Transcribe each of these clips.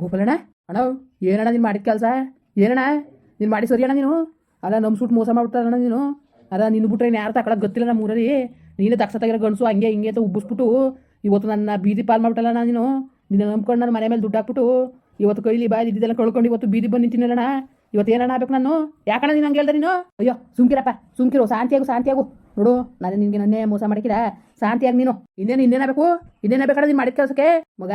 ಗೋಪಾಲಣ್ಣ, ಅಣ್ಣ, ಏನಣ್ಣ ನೀನು ಮಾಡಿದ ಕೆಲಸ? ಏನಣ್ಣ? ನೀನು ಮಾಡಿ ಸರಿ ಅಣ್ಣ ನೀನು? ಅಲ್ಲ ನಮ್ಮ ಸುಟ್ಟು ಮೋಸ ಮಾಡ್ಬಿಟ್ಟಣ್ಣ ನೀನು? ಅಲ್ಲ, ನಿನ್ನ ಬಿಟ್ರೆ ಯಾರು ತಗೊಳಕ್ ಗೊತ್ತಿಲ್ಲ ನಮ್ಮ ಊರಲ್ಲಿ. ನೀನೇ ತಕ್ಷ ತೆಗಿರೋ ಗಣಸು ಹಂಗೆ ಹಿಂಗೆ ಅಂತ ಉಬ್ಬಿಸ್ಬಿಟ್ಟು ಇವತ್ತು ನನ್ನ ಬೀದಿ ಪಾಲ್ ಮಾಡ್ಬಿಟ್ಟಲ್ಲ ನೀನು? ನಿನ್ನ ನಂಬ್ಕೊಂಡು ನನ್ನ ಮನೆ ಮೇಲೆ ದುಡ್ಡು ಹಾಕ್ಬಿಟ್ಟು ಇವತ್ತು ಕೈಲಿ ಬಾಯಿ ಇದ್ದಿದ್ದೆಲ್ಲ ಕಳ್ಕೊಂಡು ಇವತ್ತು ಬೀದಿ ಬಂದು ನಿಂತಿನಲ್ಲಣ್ಣ ಇವತ್ತು ಏನಣ್ಣ ಆಗ್ಬೇಕು ನಾನು? ಯಾಕಣ್ಣ ನೀನು ಹಂಗೆ ಹೇಳ್ದೆ ನೀನು? ಅಯ್ಯೋ, ಸುಮ್ಕಿರಪ್ಪ, ಸುಮ್ಕಿರು, ಶಾಂತಿಯಾಗು ಶಾಂತಿಯಾಗು. ನೋಡು, ನಾನು ನಿನಗೆ ನನ್ನೇ ಮೋಸ ಮಾಡಿಕಿರ ಶಾಂತಿಯಾಗಿ ನೀನು. ಇನ್ನೇನು, ಇನ್ನೇನಾಗಬೇಕು? ಇನ್ನೇನಾಗಬೇಕಣ್ಣ ನೀನು ಮಾಡಿದ ಕೆಲಸಕ್ಕೆ? ಮಗ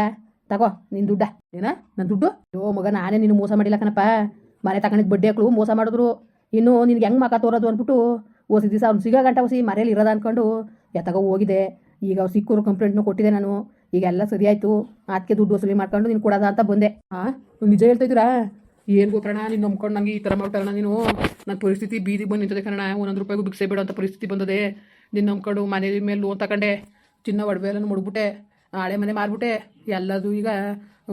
ತಗೋ ನಿನ್ನ ದುಡ್ಡ. ಏನ? ನನ್ನ ದುಡ್ಡು? ಯೋ, ಮಗ, ನಾನೇ ನೀನು ಮೋಸ ಮಾಡಿಲ್ಲ ಕಣಪ್ಪ. ಮನೆ ತಗೊಂಡಿದ್ದು ಬಡ್ಡಿ ಹಾಕ್ಳು, ಮೋಸ ಮಾಡಿದ್ರು. ಇನ್ನು ನಿನ್ಗೆ ಹೆಂಗೆ ಮಕ ತೋರೋದು ಅಂದ್ಬಿಟ್ಟು ಓಸಿ ದಿವಸ ಅವ್ನು ಸಿಗೋ ಗಂಟ ಹೊಸಿ ಮನೇಲಿ ಇರೋದ ಅನ್ಕೊಂಡು ಎತ್ತಗೋ ಹೋಗಿದೆ. ಈಗ ಅವ್ರು ಸಿಕ್ಕೂರು ಕಂಪ್ಲೇಂಟ್ನು ಕೊಟ್ಟಿದ್ದೆ ನಾನು. ಈಗ ಎಲ್ಲ ಸರಿ ಆಯ್ತು. ಅದಕ್ಕೆ ದುಡ್ಡು ವಸೂಲಿ ಮಾಡ್ಕೊಂಡು ನೀನು ಕೊಡೋದ ಅಂತ ಬಂದೆ. ಹಾಂ ನಿಜ ಹೇಳ್ತಾ ಏನು ಗೊತ್ತಣ್ಣ, ನೀನು ನಂಬ್ಕೊಂಡು ನಂಗೆ ಈ ಥರ ಮಾಡ್ತಾರಣ ನೀನು. ನನ್ನ ಪರಿಸ್ಥಿತಿ ಬೀದಿಗೆ ಬಂದು ನಿಂತದೆ ಕಣ ಒಂದೊಂದು ರೂಪಾಯಿಗೂ ಭಿಕ್ಷೆ ಬೇಡ ಅಂತ ಪರಿಸ್ಥಿತಿ ಬಂದದೆ. ನಿನ್ನ ನಂಬ್ಕೊಂಡು ಮನೆ ಮೇಲೆ ಲೋನ್ ತಗೊಂಡೆ ಚಿನ್ನ ಒಡವೆ ಎಲ್ಲ ಮುಡ್ಬಿಟ್ಟೆ. ಹಳೆ ಮನೆ ಮಾರ್ಬಿಟ್ಟೆ. ಎಲ್ಲದು ಈಗ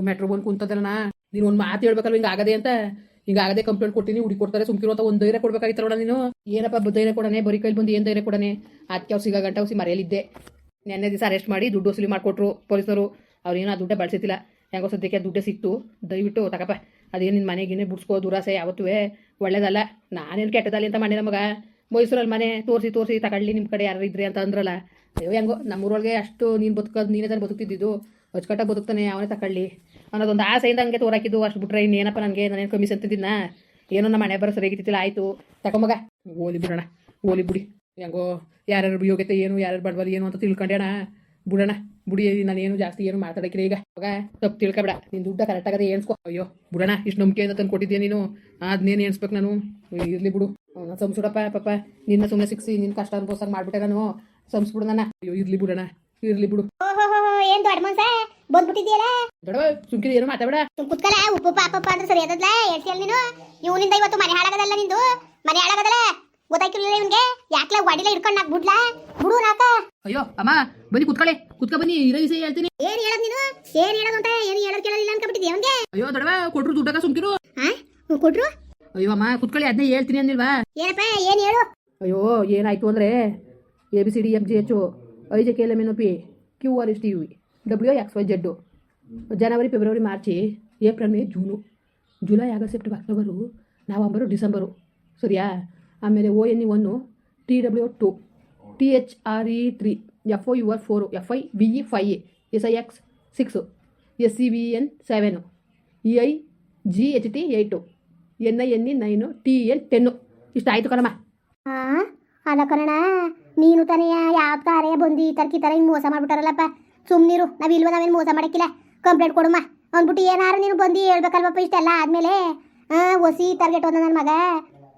ಮೆಟ್ರೋ ಬಂದು ನಾ. ನೀನು ಒಂದು ಮಾತು ಹೇಳ್ಬೇಕಲ್ಲ ಹಿಂಗ ಆಗದೆ ಅಂತ? ಹಿಂಗ ಆಗದೆ ಕಂಪ್ಲೇಂಟ್ ಕೊಟ್ಟಿನಿ ಹುಡುಗಿ ಕೊಡ್ತಾರೆ ಸುಮ್ಕಿರು ಅಂತ ಒಂದು ಧೈರ್ಯ ಕೊಡ್ಬೇಕಾಗಿತ್ತಲ್ಲ ನೀನು? ಏನಪ್ಪ ಧೈರ್ಯ ಕೊಡನೆ ಬರೀ ಕೈಲಿ ಬಂದು ಏನು ಧೈರ್ಯ ಕೊಡನೆ ಅದಕ್ಕೆ ಅವ್ರು ಸಿಗ ಗಂಟೆ ಅವ್ಸಿ ಮರೆಯಲಿದ್ದೆ ನೆನ್ನೆ ದಿವಸ ಅರೆಸ್ಟ್ ಮಾಡಿ ದುಡ್ಡು ವಸೂಲಿ ಮಾಡಿಕೊಟ್ರು ಪೊಲೀಸರು. ಅವ್ರೇನು ಆ ದುಡ್ಡೇ ಬಳಸಿತಿಲ್ಲ ಹೆಂಗೋ ಸದ್ಯಕ್ಕೆ ದುಡ್ಡೇ ಸಿಕ್ತು. ದಯವಿಟ್ಟು ತಗಪ್ಪ ಅದೇನು ನಿನ್ನ ಮನೆಗಿನೇ ಬಿಡ್ಸ್ಕೋ ದುರಾಸೆ ಯಾವತ್ತೂ ಒಳ್ಳೇದಲ್ಲ. ನಾನೇನು ಕೆಟ್ಟದಲ್ಲಿ ಅಂತ ಮನೆ ನಮಗ ಮೈಸೂರಲ್ಲಿ ಮನೆ ತೋರಿಸಿ ತೋರಿಸಿ ತಗೊಳ್ಳಿ ನಿಮ್ಮ ಕಡೆ ಯಾರು ಇದ್ರಿ ಅಂತ ಅಂದ್ರಲ್ಲ. ಅಯ್ಯೋ ಹೆಂಗೋ, ನಮ್ಮೂರೊಳಗೆ ಅಷ್ಟು ನೀನು ಬದುಕೋದು, ನೀನೇ ತಾನು ಬದುಕ್ತಿದ್ದು ಅಚ್ಚುಕಟ್ಟಾಗಿ ಬದುಕ್ತಾನೆ, ಅವನೇ ತಕೊಳ್ಳಿ. ಅನ್ನೋದೊಂದು ಆಸೆಯಿಂದ ಹಂಗೆ ತೋರಾಕಿದ್ದು ಅಷ್ಟು ಬಿಟ್ರೆ ಇನ್ನೇನಪ್ಪ ನನಗೆ, ನಾನೇನು ಕಮ್ಮಿ ಸಂತಿದ್ದಿನ ಏನೋ ನಮ್ಮ ಮನೆ ಬರೋ ಸರಿಯಾಗಿದ್ದಿಲ್ಲ ಆಯಿತು. ತಗೊಂಬಗ ಓಲಿ ಬಿಡೋಣ ಓಲಿ ಬಿಡಿ. ಹೆಂಗೋ, ಯಾರ್ಯಾರು ಯೋಗ್ಯತೆ ಏನು, ಯಾರ್ಯಾರು ಬಡವರಿ, ಏನು ಅಂತ ತಿಳ್ಕೊಂಡೇಣ ಬಿಡೋಣ, ಬಿಡಿ, ನಾನೇನು ಜಾಸ್ತಿ ಏನು ಮಾತಾಡಕ್ಕಿಲ್ಲ ಈಗ. ಅವಾಗ ತಪ್ಪು ತಿಳ್ಕೊಬೇಡ. ನೀನು ದುಡ್ಡ ಕರೆಕ್ಟ್ ಆಗದೆ ಏನ್ಸ್ಕೊ? ಅಯ್ಯೋ, ಬಿಡೋಣ, ಇಷ್ಟು ನಂಬಿಕೆಯಿಂದ ತಂದು ಕೊಟ್ಟಿದ್ದೆ ನೀನು? ಅದನ್ನೇನು ಎಣಿಸ್ಬೇಕು ನಾನು? ಇರಲಿ ಬಿಡು. ಅವ್ನ ಸುಡಪ್ಪ ಪಾಪ ನಿನ್ನ ಸುಮ್ಮನೆ ಸಿಕ್ಸಿ ನಿನ್ನ ಕಷ್ಟ ಅನುಭವಿಸಂಗೆ ಮಾಡ್ಬಿಟ್ಟೆ ನಾನು. ಸಂಸ್ಬಿಡು ನನ್ನ ಅಯ್ಯೋ ಇರ್ಲಿ ಬಿಡೋಣ ಇರ್ಲಿ ಬಿಡು. ಓಹೋ ಏನ್ ದೊಡ್ಡ ಮನ್ಸ ಬಂದ್ಬಿಟ್ಟಿದ್ಯಲ್ಲ? ದೊಡ್ಡವ ಸುಮ್ಕಿರಿ ಏನು ಮಾತಾಡ ಸುಮ್ ಕುತ್ಕಲ ಉಪ್ಪು ಪಾಪ ಅಂದ್ರೆ ಸರಿ ಅದಲ್ಲ ಹೇಳ್ತಿಯಲ್ಲ ನೀನು? ಇವನಿಂದ ಇವತ್ತು ಮನೆ ಹಾಳಾಗದಲ್ಲ ನಿಂದು? ಮನೆ ಹಾಳಾಗದಲ್ಲ? ಗೊತ್ತಾಗಿರ್ಲಿಲ್ಲ ಇವನ್ಗೆ ಯಾಕ್ಲ ಗಾಡಿಲ ಇಟ್ಕೊಂಡು ನಾಕ್ ಬಿಡ್ಲಾ? ಬಿಡು ನಾಕ ಅಯ್ಯೋ ಅಮ್ಮ ಬನ್ನಿ ಕುತ್ಕೊಳ್ಳಿ. ಕುತ್ಕ ಬನ್ನಿ ಇರೋ ವಿಷಯ ಹೇಳ್ತೀನಿ. ಏನ್ ಹೇಳದ್ ನೀನು? ಏನ್ ಹೇಳೋದು ಅಂತ ಏನ್ ಹೇಳೋದ್ ಕೇಳಲಿಲ್ಲ ಅನ್ಕೊಬಿಟ್ಟಿದ್ಯ ಅವನ್ಗೆ? ಅಯ್ಯೋ ದೊಡ್ಡವ ಕೊಟ್ರು ದುಡ್ಡಾಗ ಸುಮ್ಕಿರು. ಹಾ ಕೊಟ್ರು? ಅಯ್ಯೋ ಅಮ್ಮ ಕುತ್ಕೊಳ್ಳಿ ಅದನ್ನೇ ಹೇಳ್ತೀನಿ ಅಂದಿಲ್ವಾ? ಏನಪ್ಪ ಏನ್ ಹೇಳು? ಅಯ್ಯೋ ಏನಾಯ್ತು ಅಂದರೆ A B C D F G, H I, J, K, L M N P, Q, R, S, T, U W X, Y zed January, February, March, April, May, June, July, August, September, October, November, December, ಸರಿಯಾ? ಆಮೇಲೆ O, N, E, one, T, W, two, T, H, R, E, three, F O U, R, four, F, I, V, E five S, I, X, six, S, C, V, N, seven, E, I, G, H, T eight N, I, N, E, nine, T, N ten ಇಷ್ಟು ಆಯಿತು ಕಣಮ್ಮ. ಅಲ್ಲ ಕಣಣ ನೀನು ತಾನೇ ಯಾವ್ದು ಕಾರ್ಯ ಬಂದು ಈ ತರ್ಕಿ ತರ ಹಿಂಗೆ ಮೋಸ ಮಾಡ್ಬಿಟ್ಟಾರಲ್ಲಪ್ಪ. ಸುಮ್ಮನಿರು ನಾವು ಇಲ್ವ ನಾವೇನು ಮೋಸ ಮಾಡಕ್ಕಿಲ್ಲ. ಕಂಪ್ಲೇಂಟ್ ಕೊಡುಮ್ಮ. ಅಂದ್ಬಿಟ್ಟು ಏನಾರು ನೀನು ಬಂದು ಹೇಳ್ಬೇಕಲ್ವಪ್ಪ ಇಷ್ಟೆಲ್ಲ ಆದ್ಮೇಲೆ? ಹಾ ಹೊಸಿ ಟಾರ್ಗೆಟ್ ಹೋದ ನನ್ನ ಮಗ?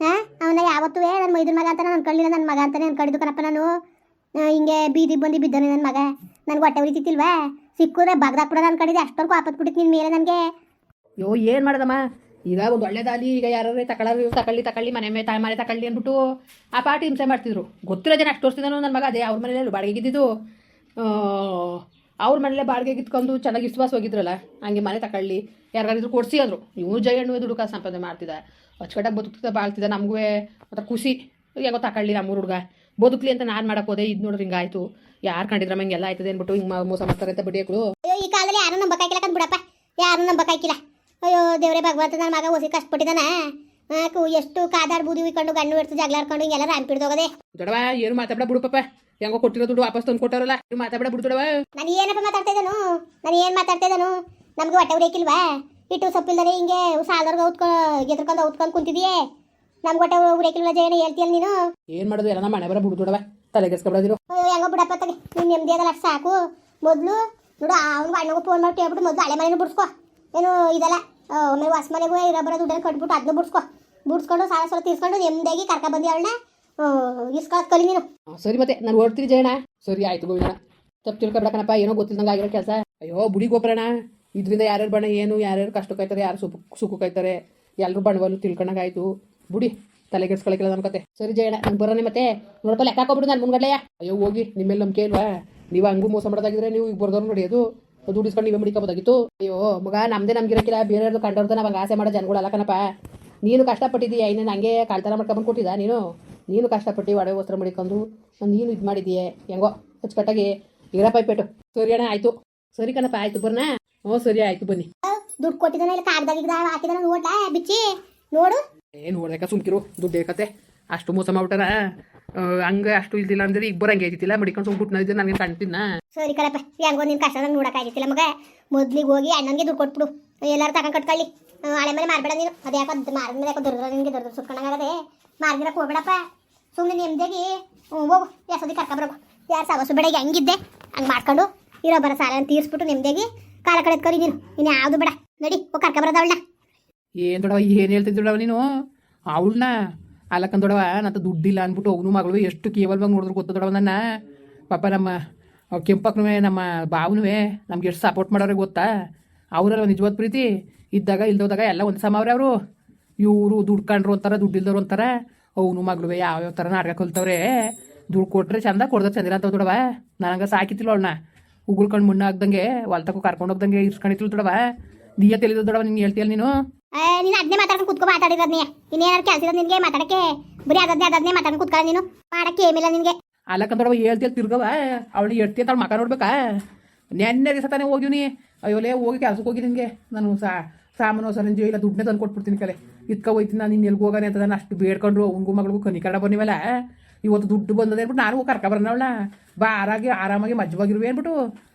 ಹಾ ಅವನ ಯಾವತ್ತೂ ನನ್ನ ಮೈದ್ರ ಮಗ ಅಂತ ನಾನು ಅನ್ಕೊಳ್ಳಿಲ್ಲ ನನ್ನ ಮಗ ಅಂತಾನೆ ಅನ್ಕೊಂಡಿದ್ದು ಕಣಪ್ಪ ನಾನು. ಹಿಂಗೆ ಬೀದಿ ಬಂದು ಬಿದ್ದಾನೆ ನನ್ನ ಮಗ. ನನಗೆ ಹೊಟ್ಟೆ ಉರಿತಿತ್ತಿಲ್ವಾ? ಸಿಕ್ಕುದ್ರೆ ಬಗ್ದಾಕ್ಬಿಡೋದು ಅನ್ಕೊಂಡಿದ್ದೆ ಆಪತ್ ಆಪತ್ಬಿಟ್ಟಿತ್ತು ನಿನ್ನ ಮೇಲೆ ನನಗೆ. ಯೋ, ಏನು ಮಾಡೋದಮ್ಮ? ಈಗ ಒಂದು ಒಳ್ಳೇದಾಗಲಿ, ಈಗ ಯಾರೇ ತಗೊಳ್ಳೋರು ತಕೊಳ್ಳಿ ತಕೊಳ್ಳಿ, ಮನೆ ಮೇಲೆ ತಾಯಿ ಮನೆ ತಕೊಳ್ಳಿ ಅಂದ್ಬಿಟ್ಟು ಆ ಪಾರ್ಟಿ ಹಿಂಸೆ ಮಾಡ್ತಿದ್ರು. ಗೊತ್ತಿರೋ ಜನ ಅಷ್ಟು ವರ್ಷದಿಂದ ನನ್ನ ಮಗ, ಅದೇ ಅವ್ರ ಮನೇಲಿ ಬಾಡಿಗೆ ಇದ್ದಿದ್ದು ಅವ್ರ ಮನೇಲೆ ಬಾಡಿಗೆ ಇತ್ಕೊಂಡು ಚೆನ್ನಾಗಿ ವಿಶ್ವಾಸ ಹೋಗಿದ್ರಲ್ಲ, ಹಂಗೆ ಮನೆ ತಗೊಳ್ಳಿ ಯಾರಿಗಾರಿದ್ರು ಕೊಡ್ಸಿ ಅಂದರು. ಇವ್ನು ಜಯಣ್ಣು ದುಡುಕ ಸಂಪಾದನೆ ಮಾಡ್ತಿದ್ದ. ಅಚ್ಚುಕಟ್ಟಾಗಿ ಬದುಕ್ತಿದ್ದ ಬಾಳ್ತಿದ್ದ ನಮಗೂ ಒಂಥರ ಖುಷಿ. ಯಾಕೋ ತಗೊಳ್ಳಿ ನಮ್ಮ ಹುಡುಗ. ಬದುಕಲಿ ಅಂತ ನಾನು ಮಾಡಕ್ಕೆ ಹೋದೆ, ಇದು ನೋಡ್ರಿ ಹಿಂಗಾಯ್ತು ಯಾರು ಕಂಡಿದ್ರೆ ಹಿಂಗೆಲ್ಲ ಆಯ್ತದೆ ಅಂದ್ಬಿಟ್ಟು ಹಿಂಗೆ ಮೋಸ ಮಾಡ್ತಾರೆ ಅಂತ ಬಡಿಯಕ್ಳು ಅಯ್ಯೋ, ಈ ಕಾಲದಲ್ಲಿ ಯಾರು ನಂಬಕ್ಕಾಗಿಲ್ಲ ಕಂದ್ ಬಿಡಪ್ಪ. ಯಾರು ನಂಬಕ್ಕಾಗಿಲ್ಲ ಅಯ್ಯೋ ದೇವರೇ ಭಗವಂತ ನನ್ನ ಮಗ ಹೊಸಿ ಕಷ್ಟಪಟ್ಟಿದ್ದಾನ. ಆಕು ಎಷ್ಟು ಕಾದಾಡ್ ಬೂದಿ ಉಯ್ಕೊಂಡು ಗಣ್ಣು ಹಿಡ್ತು ಜಗಳ ಆಡ್ಕೊಂಡು ಹಿಂಗೆಲ್ಲ ರಾಂಪಿಡ್ದೋಗದೆ ದೊಡವ ಏನು ಮಾತಾಡ ಬಿಡು ಪಾಪ ಹೆಂಗೋ ಕೊಟ್ಟಿರೋ ದುಡ್ಡು ವಾಪಸ್ ತಂದು ಕೊಟ್ಟಾರಲ್ಲ ಏನು ಮಾತಾಡ ಬಿಡು ದೊಡವ ನಾನು ಏನಪ್ಪ ಮಾತಾಡ್ತಾ ಇದ್ದಾನು? ನಾನು ಏನು ಮಾತಾಡ್ತಾ ಇದ್ದಾನು? ನಮ್ಗೆ ಹೊಟ್ಟೆ ಉರಿಯಕ್ಕಿಲ್ವಾ? ಇಟ್ಟು ಸೊಪ್ಪಿಲ್ದರೆ ಹಿಂಗೆ ಸಾಲದವ್ರಿಗೆ ಉತ್ಕೊ ಎದ್ರಕೊಂಡು ಉತ್ಕೊಂಡು ಕುಂತಿದೀಯೇ ನಮ್ಗೆ ಹೊಟ್ಟೆ ಉರಿಯಕ್ಕಿಲ್ವ ಜಯನ ಹೇಳ್ತೀಯಲ್ಲ ನೀನು? ಏನು ಮಾಡೋದು ಎಲ್ಲ ನಮ್ಮ ಮನೆ ಬರ ಬಿಡು ದೊಡವ ತಲೆಗೆಸ್ಕೊಬಿಡೋದಿರು ಹೆಂಗೋ ಬಿಡಪ್ಪ ತಗೆ ನೀನು ನೆಮ್ಮದಿ ಅದಲ್ಲ ಸಾಕು. ಮೊದಲು ನೋಡು ಅವ್ನಿಗೆ ಅಣ್ಣಗೂ ಫೋನ್ ಮಾಡಿ ಹೇಳ್ಬಿಟ್ಟು ಮೊದಲು ಹಳೆ ಮನೇನು ಬಿಡ್ಸ್ಕೊ. ಏನು ಇದೆಲ್ಲ ಆಮೇಲೆ ಹೊಸ ಮನೆಗೂ ಇರೋ ಬರೋ ದುಡ್ಡನ್ನು ಕಟ್ಬಿಟ್ಟು ಅದನ್ನ ಬಿಡ್ಸ್ಕೊ. ಬಿಡ್ಸ್ಕೊಂಡು ಸಾಲ ಸಾಲ ತೀರ್ಸ್ಕೊಂಡು ನೆಮ್ಮದಿಯಾಗಿ ಕರ್ಕ ಬಂದಿ ಅವಳನ್ನ ಇಸ್ಕೊಳತ್ ಕಲಿ ನೀನು. ಸರಿ ಮತ್ತೆ, ನಾನು ಓಡ್ತೀನಿ ಜಯಣ್ಣ. ಸರಿ, ಆಯ್ತು ಗೋವಿಂದಣ್ಣ ತಪ್ಪು ತಿಳ್ಕೊಬೇಡಕಣಪ್ಪ ಏನೋ ಗೊತ್ತಿಲ್ದಂಗೆ ಆಗಿರೋ ಕೆಲಸ. ಅಯ್ಯೋ, ಬುಡಿ ಗೊಬ್ಬರಣ ಇದರಿಂದ ಯಾರ್ಯಾರು ಬಣ್ಣ ಏನು, ಯಾರ್ಯಾರು ಕಷ್ಟ ಕಾಯ್ತಾರೆ, ಯಾರು ಸುಖ ಸುಖ ಕಾಯ್ತಾರೆ ಎಲ್ಲರೂ ಬಣ್ಣವಲ್ಲು ತಿಳ್ಕೊಂಡಾಗಾಯ್ತು. ಬುಡಿ ತಲೆಗೆಡ್ಸ್ಕೊಳಕಿಲ್ಲ ನಮ್ಮ ಕತೆ. ಸರಿ ಜಯಣ ನಾನು ಬರೋಣ ಮತ್ತೆ. ನೋಡಪ್ಪ, ಲೆಕ್ಕ ಹಾಕೋಬಿಡು ನಾನು ಮುಂಗಡ್ಲೆಯ ಅಯ್ಯೋ, ಹೋಗಿ ನಿಮ್ಮೆಲ್ಲ ನಂಬಿಕೆ ಇಲ್ವಾ? ನೀವು ಹಂಗೂ ಮೋಸ ಮಾಡೋದಾಗಿದ್ರೆ ನೀವು ಈಗ ಬರ್ದವ್ರು ನೋಡಿಯೋದು ದುಡಿಸ್ಕೊಂಡು ನೀವೇ ಮುಡಿಕೋಬೋದಾಗಿತ್ತು ಅಯ್ಯೋ ಮಗ ನಮ್ದೇ ನಮ್ಗಿರಕ್ಕಿಲ್ಲ ಬೇರೆಯವ್ರದ್ದು ಕಂಡವ್ರದ್ದು ನಮಗೆ ಆಸೆ ಮಾಡೋ ಜನಗಳಲ್ಲ ಕಣಪ್ಪ. ನೀನು ಕಷ್ಟಪಟ್ಟಿದ್ದೀಯ ಇನ್ನೇನು ಹಂಗೆ ಕಾಲ್ತನ ಮಾಡ್ಕೊಂಡು ಕೊಟ್ಟಿದ್ದ ನೀನು? ನೀನು ಕಷ್ಟಪಟ್ಟು ಒಡವೆ ವಸ್ತ್ರ ಮಡಿಕೊಂಡು ನೀನು ಇದು ಮಾಡಿದೀಯ ಹೆಂಗೋ ಅಚ್ಚುಕಟ್ಟಾಗಿ ಇರಪ್ಪ ಪೇಟು. ಸರಿ ಅಣ್ಣ ಆಯ್ತು. ಸರಿ ಕಣಪ್ಪ ಆಯ್ತು. ಬರ್ನ? ಹ್ಞೂ ಸರಿ ಆಯ್ತು. ಬನ್ನಿ. ದುಡ್ಡು ಕೊಟ್ಟಿದ್ದಾನೆ ಇಲ್ಲ ಕಾಗದಾಗ ಹಾಕಿದಾನ ನೋಡ್ಲಾ ಬಿಚ್ಚಿ? ನೋಡು. ಏನು ನೋಡ್ದಕ್ಕ ಸುಮ್ಕಿರು. ದುಡ್ಡು ಬೇಕತ್ತೆ ಅಷ್ಟು ಮೋಸ ಮಾಡ್ಬಿಟ್ಟಾರ? ಹಂಗೆ ಅಷ್ಟು ಇಲ್ದಿಲ್ಲ ಅಂದ್ರೆ ಈಗ ಬರಂಗೆ ಐತಿಲ್ಲ ಮಡಿಕೊಂಡು ಸುಮ್ಮ ಬಿಟ್ಟು ನನಗೆ ಕಾಣ್ತಿದ್ನ ಸರಿ ಕಣಪ್ಪ ಹೆಂಗೋ ನಿನ್ ಕಷ್ಟ ನೋಡಕ್ಕಾಗಿತ್ತಿಲ್ಲ ಮಗ. ಮೊದ್ಲಿಗೆ ಹೋಗಿ ಅಣ್ಣನಿಗೆ ದುಡ್ಡು ಕೊಟ್ಬಿಡು. ಎಲ್ಲಾರು ತಗೊಂಡ್ ಕಟ್ಕೊಳ್ಳಿ. ಹಳೆ ಮೇಲೆ ಮಾರ್ಬೇಡ ನೀನು. ಅದ್ಯಾಕೋ ಮಾರಿದ ಮೇಲೆ ಯಾಕೋ ದೊಡ್ಡ ನಿನ್ಗೆ ದೊಡ್ಡ ಸುಟ್ಕೊಂಡಾಗದೆ ಮಾರ್ಗಿರಕ್ಕೆ ಹೋಗ್ಬೇಡಪ್ಪ. ಸುಮ್ಮನೆ ನೆಮ್ಮದಿಯಾಗಿ ಹೋಗು. ಎಸದಿ ಕರ್ಕೊಬರಕು ಯಾರು ಸವಸು ಬೆಳಗ್ಗೆ ಹಂಗಿದ್ದೆ? ಹಂಗೆ ಮಾಡ್ಕೊಂಡು ಇರೋ ಬರೋ ಸಾಲ ತೀರಿಸ್ಬಿಟ್ಟು ನೆಮ್ಮದಿಯಾಗಿ ಕಾಲ ಕಳೆದ್ಕೊರಿ ನೀನು. ಇನ್ನು ಯಾವುದು ಬೇಡ. ನಡಿ ಹೋಗಿ ಅವಳನ್ನ ಏನು ದೊಡ್ಡ ಏನು ಹೇಳ್ತಿದ್ದೊಡವ ನೀನು? ಅವಳನ್ನ ಅಲ್ಲಕ್ಕಂದ್ ದೊಡವ ನಂತ ದುಡ್ಡಿಲ್ಲ ಅಂದ್ಬಿಟ್ಟು ಅವನು ಮಗಳು. ಎಷ್ಟು ಕೇವಲವಾಗಿ ನೋಡಿದ್ರು ಗೊತ್ತ ದೊಡವ ನನ್ನ. ಪಾಪ ನಮ್ಮ ಕೆಂಪಕ್ಕನೂ ನಮ್ಮ ಬಾವನೂ ನಮ್ಗೆ ಎಷ್ಟು ಸಪೋರ್ಟ್ ಮಾಡೋರಿಗೆ ಗೊತ್ತಾ? ಅವರೆಲ್ಲ ನಿಜವಾದ ಪ್ರೀತಿ? ಇದ್ದಾಗ, ಇಲ್ದೋದಾಗ ಎಲ್ಲ ಒಂದು ಸಮ ಅವ್ರೆ ಅವರು. ಇವರು ದುಡ್ಕೊಂಡ್ರು ಅಂತಾರ, ದುಡ್ಡು ಇಲ್ದವ್ರು ಅಂತಾರೆ. ಅವನು ಮಗಳು ಯಾವ್ಯಾವ ಥರ ನಾಟಕ ಕಲ್ತವ್ರೆ. ದುಡ್ಡು ಕೊಟ್ಟರೆ ಚಂದ ಕೊಡ್ದ ಚಂದಿರ ಅಂತ ದೊಡವ ನನಗೆ ಸಾಕಿತ್ತಿಲ್ಲ ಅವಳನ್ನ ಉಗುಳ್ಕೊಂಡು ಮುಣ್ಣ ಹಾಕ್ದಂಗೆ ಹೊಲ್ತಕ್ಕೂ ಕರ್ಕೊಂಡು ಹೋಗ್ದಂಗೆ ಇರ್ಸ್ಕೊಂಡಿತ್ತು ದೊಡವ ನೀಯ ತಿಳಿದ ದೊಡವ ನಿಂಗೆ ಹೇಳ್ತೀಯಲ್ಲ ನೀನು? ನೀನು ಅದನ್ನೇ ಮಾತಾಡ್ಕೊಂಡು ಕುತ್ಕೊ, ಮಾತಾಡಿರೋದು ನೀ. ಇನ್ನೇನಾರು ಕೆಲಸ ಇರೋದು ನಿನಗೆ, ಮಾತಾಡಕ್ಕೆ ಬರೀ ಅದನ್ನೇ ಅದನ್ನೇ ಮಾತಾಡ್ಕೊಂಡು ಕುತ್ಕೊಳ್ಳ ನೀನು. ಮಾಡಕ್ಕೆ ಏಮಿಲ್ಲ ನಿನಗೆ. ಅಲ್ಲಕ್ಕಂದೊಡವ ಹೇಳ್ತಿ ತಿರ್ಗವ. ಅವಳು ಹೇಳ್ತೀಯ ಅಂತ ಮಕ ನೋಡ್ಬೇಕಾ? ನೆನ್ನೆ ದಿವಸ ತಾನೇ ಹೋಗಿವ್ನಿ ಅಯ್ಯೋಲೇ ಹೋಗಿ ಕೆಲಸಕ್ಕೆ ಹೋಗಿ ನಿನಗೆ. ನಾನು ಸಾ ಸಾಮಾನು ಸರಂಜಿ ಇಲ್ಲ ದುಡ್ಡನ್ನೇ ತಂದು ಕೊಟ್ಬಿಡ್ತೀನಿ ಕಲೆ. ಇದ್ಕ ಹೋಯ್ತೀನಿ ನಾನು ಇನ್ನು ಎಲ್ಗೆ ಹೋಗಾನೆ ಅಂತ ನಾನು ಅಷ್ಟು ಬೇಡ್ಕೊಂಡ್ರು. ಅವ್ನಿಗೂ ಮಗಳಿಗೂ ಕನಿಕಡ ಬನ್ನಿವಲ್ಲ ಇವತ್ತು ದುಡ್ಡು ಬಂದದೆ ಅಂದ್ಬಿಟ್ಟು ನಾನು ಕರ್ಕ ಬರೋಣ ಬಾರಾಗಿ ಆರಾಮಾಗಿ ಮಜ್ಜವಾಗಿರುವೆ ಅಂದ್ಬಿಟ್ಟು.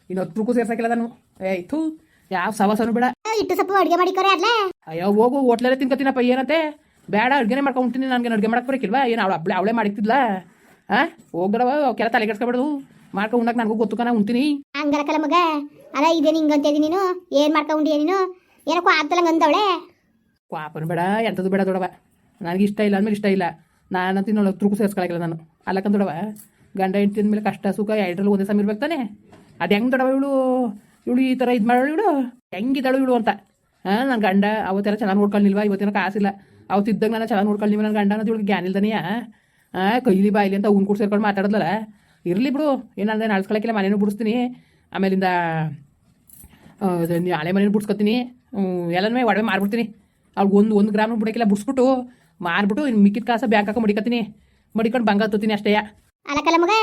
ಇನ್ನು ಹತ್ತು ಸೇರ್ಸಕ್ಕಿಲ್ಲ ನಾನು. ಏಯ್ತು ಯಾವ ಸವಸನು ಬೇಡ. ಇಟ್ಟು ಸ್ವಲ್ಪ ಅಡುಗೆ ಮಾಡಿಕೊರೆ ಅಲ್ಲೇ ಅಯ್ಯೋ ಹೋಗು ಹೋಟ್ಲಲ್ಲೇ ತಿನ್ಕತೀನಪ್ಪ ಏನಂತೆ? ಬೇಡ ಅಡುಗೆನೆ ಮಾಡ್ಕೊಂಡ್ತೀನಿ ನನಗೆ ಅಡುಗೆ ಮಾಡಕ್ಕೆ ಏನು ಅವಳು ಅಬ್ಳೆ ಅವಳೇ ಮಾಡಿಕ್ತಿದ್ಲ ಹಾಂ ಹೋಗ್ಬಿಡವ ಕೆಲ ತಲೆ ಕೆಡ್ಸ್ಕೊಬೇಡು ಮಾಡ್ಕೊಂಡು ಉಣ್ಣಕ್ಕೆ ನನಗೂ ಗೊತ್ತು ಕಣ ಉಣ್ತೀನಿ. ಮಗ. ಅಲ್ಲ ಇದೇನು ಹಿಂಗಂತ ಇದ್ದೀನಿ ನೀನು? ಏನು ಮಾಡ್ಕೊಂಡಿ ನೀನು? ಏನಕ್ಕೋ ಆಗ್ತಲ್ಲ ಅಂದವಳೆ. ಪಾಪನ ಬೇಡ ಎಂಥದ್ದು ಬೇಡ ದೊಡವ ನನಗೆ ಇಷ್ಟ ಇಲ್ಲ ಅಂದ್ಮೇಲೆ ಇಷ್ಟ ಇಲ್ಲ. ನಾನು ಇನ್ನೊಂದು ತುರುಕು ಸೇರ್ಸ್ಕೊಳಕಿಲ್ಲ ನಾನು. ಅಲ್ಲಕ್ಕಂತ ದೊಡವ ಗಂಡ ಹೆಂಡತಿ ಅಂದಮೇಲೆ ಕಷ್ಟ ಸುಖ ಎರಡರಲ್ಲಿ ಒಂದೇ ಸಮ ಇರ್ಬೇಕು ತಾನೆ? ಅದು ಹೆಂಗೆ ದೊಡವ ಇವಳು? ಇವಳು ಈ ಥರ ಇದು ಮಾಡೋಳು ಇವಳು ಹೆಂಗಿದ್ದಾಳು ಇವಳು ಅಂತ. ಹಾಂ ನನ್ನ ಗಂಡ ಅವತ್ತೆಲ್ಲ ಚೆನ್ನಾಗಿ ನೋಡ್ಕೊಳ್ಳಿಲ್ವ ಇವತ್ತೇನೋ ಕಾಸಿಲ್ಲ ಅವತ್ತಿದ್ದಾಗ ನಾನು ಚೆನ್ನಾಗಿ ನೋಡ್ಕೊಳ್ಳಿಲ್ವ ನನ್ನ ಗಂಡ ಅನ್ನೋದು ಇವಳಿಗೆ ಜ್ಞಾನ ಇಲ್ದನೆಯಾ? ಹಾಂ, ಕೈಲಿ ಬಾಯಿಲಿ ಅಂತ ಅವ್ನು ಕೂಡ ಸೇರ್ಕೊಂಡು ಮಾತಾಡೋದಲ್ಲ ಇರಲಿ ಬಿಡು ಏನಂದ್ರೆ ನಡ್ಸ್ಕೊಳಕ್ಕಿಲ್ಲ ಮನೇನೂ ಬಿಡಿಸ್ತೀನಿ. ಆಮೇಲಿಂದ ಹಳೆ ಮನೇನು ಬಿಡ್ಸ್ಕೊತೀನಿ. ಎಲ್ಲನೂ ಒಡವೆ ಮಾರ್ಬಿಡ್ತೀನಿ. ಅವ್ಳಿಗೆ ಒಂದು ಒಂದು ಗ್ರಾಮ್ ಬಿಡಕ್ಕಿಲ್ಲ ಬಿಡಿಸ್ಬಿಟ್ಟು ಮಾರ್ಬಿಟ್ಟು ಇನ್ನು ಮಿಕ್ಕಿದ ಕಾಸ ಬ್ಯಾಂಕ್ ಹಾಕೊಂಡು ಮಡಿಕತ್ತೀನಿ. ಮಡಿಕೊಂಡು ಬಂಗ ತತ್ತೀನಿ ಅಷ್ಟೇ. ಅಲ್ಲಕಲ್ಲ ಮಗ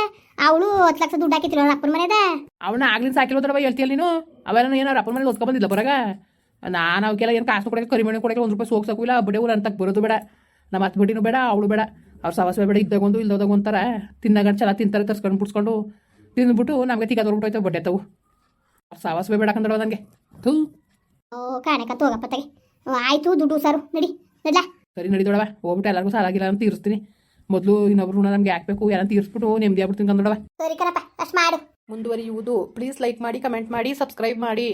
ಅವಳು ಹತ್ತು ಲಕ್ಷ ದುಡ್ಡು ಹಾಕಿತ್ತಿಲ್ಲ ಅವ್ರ ಅಪ್ಪನ ಮನೆದ ಅವನ ಆಗ್ಲಿಂದ ಸಾಕಿಲ್ಲ ತಡವ ಹೇಳ್ತೀಯಲ್ಲ ನೀನು? ಅವೆಲ್ಲ ಏನೋ ಅಪ್ಪನ ಮನೇಲಿ ಓದ್ಕೊ ಬಂದಿಲ್ಲ ಬರಾಗ ನಾನು ಅವಕ್ಕೆಲ್ಲ ಏನು ಕಾಸು ಕೊಡಕ್ಕೆ ಕರಿಮಣಿ ಕೊಡಕ್ಕೆ ಒಂದು ರೂಪಾಯಿ ಸೋಗ್ಸಕ್ಕೂ ಇಲ್ಲ ಬಡೇ ಊರು ಅಂತಕ್ಕೆ ಬರೋದು ಬೇಡ. ನಮ್ಮ ಹತ್ತು ಬಿಟ್ಟಿನೂ ಬೇಡ ಅವಳು ಬೇಡ. ಅವ್ರು ಸವಾಸ ಬೇಡ ಇದ್ದಾಗೊಂದು ಇಲ್ದಾಗ ಒಂಥರ ತಿನ್ನಗಂಡು ಚೆನ್ನಾಗಿ ತಿಂತಾರೆ ತರ್ಸ್ಕೊಂಡು ಬಿಡ್ಸ್ಕೊಂಡು ತಿಂದ್ಬಿಟ್ಟು ನಮಗೆ ತಿಕ್ಕ ತೊಗೊಂಡೋಯ್ತವೆ ಬಡ್ಡೆ ತಾವು ಅವ್ರ ಸವಾಸ ಬೇಡ ಕಂದಡವ ನನಗೆ ಥೂ. ಓ ಕಾಣಕತ್ತು ಹೋಗಪ್ಪ ತಗೆ ಹ್ಞೂ, ಆಯ್ತು ದುಡ್ಡು ಸಾರು ನಡಿ ನಡ್ಲಾ. ಸರಿ ನಡಿದೊಡವ ಹೋಗ್ಬಿಟ್ಟು ಎಲ್ಲರಿಗೂ ಸಾಲಾಗಿಲ್ಲ ಅಂತ ತೀರಿಸ್ತೀನಿ. ಮೊದಲು ಇನ್ನೊಬ್ರು ಋಣ ನಮ್ಗೆ ಹಾಕ್ಬೇಕು ಎಲ್ಲ ತೀರಿಸ್ಬಿಟ್ಟು ನೆಮ್ಮದಿ ಆಗ್ಬಿಡ್ತೀನಿ ಕಂದೋಡವ ಸರಿ ಕಣಪ್ಪ ಅಷ್ಟು ಮಾಡು. ಮುಂದುವರಿಯುವುದು. ಪ್ಲೀಸ್ ಲೈಕ್ ಮಾಡಿ ಕಮೆಂಟ್ ಮಾಡಿ ಸಬ್ಸ್ಕ್ರೈಬ್ ಮಾಡಿ.